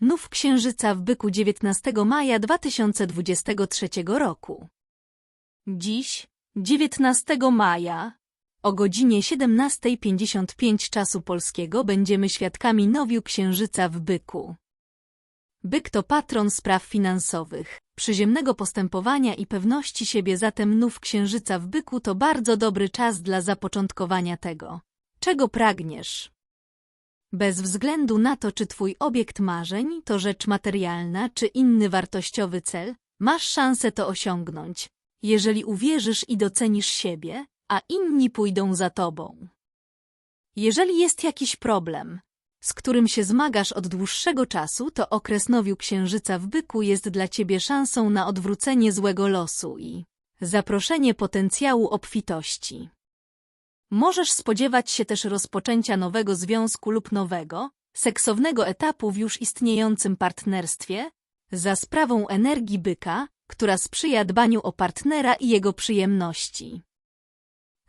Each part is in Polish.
Nów księżyca w byku 19 maja 2023 roku. Dziś, 19 maja, o godzinie 17.55 czasu polskiego będziemy świadkami nowiu księżyca w byku. Byk to patron spraw finansowych, przyziemnego postępowania i pewności siebie, zatem nów księżyca w byku to bardzo dobry czas dla zapoczątkowania tego, czego pragniesz. Bez względu na to, czy twój obiekt marzeń to rzecz materialna, czy inny wartościowy cel, masz szansę to osiągnąć, jeżeli uwierzysz i docenisz siebie, a inni pójdą za tobą. Jeżeli jest jakiś problem, z którym się zmagasz od dłuższego czasu, to okres nowiu księżyca w byku jest dla ciebie szansą na odwrócenie złego losu i zaproszenie potencjału obfitości. Możesz spodziewać się też rozpoczęcia nowego związku lub nowego, seksownego etapu w już istniejącym partnerstwie, za sprawą energii byka, która sprzyja dbaniu o partnera i jego przyjemności.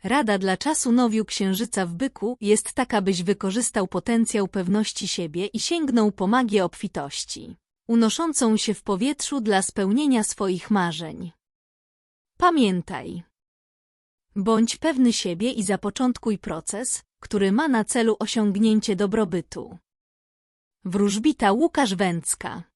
Rada dla czasu nowiu księżyca w byku jest taka, byś wykorzystał potencjał pewności siebie i sięgnął po magię obfitości, unoszącą się w powietrzu dla spełnienia swoich marzeń. Pamiętaj. Bądź pewny siebie i zapoczątkuj proces, który ma na celu osiągnięcie dobrobytu. Wróżbita Łukasz Węcka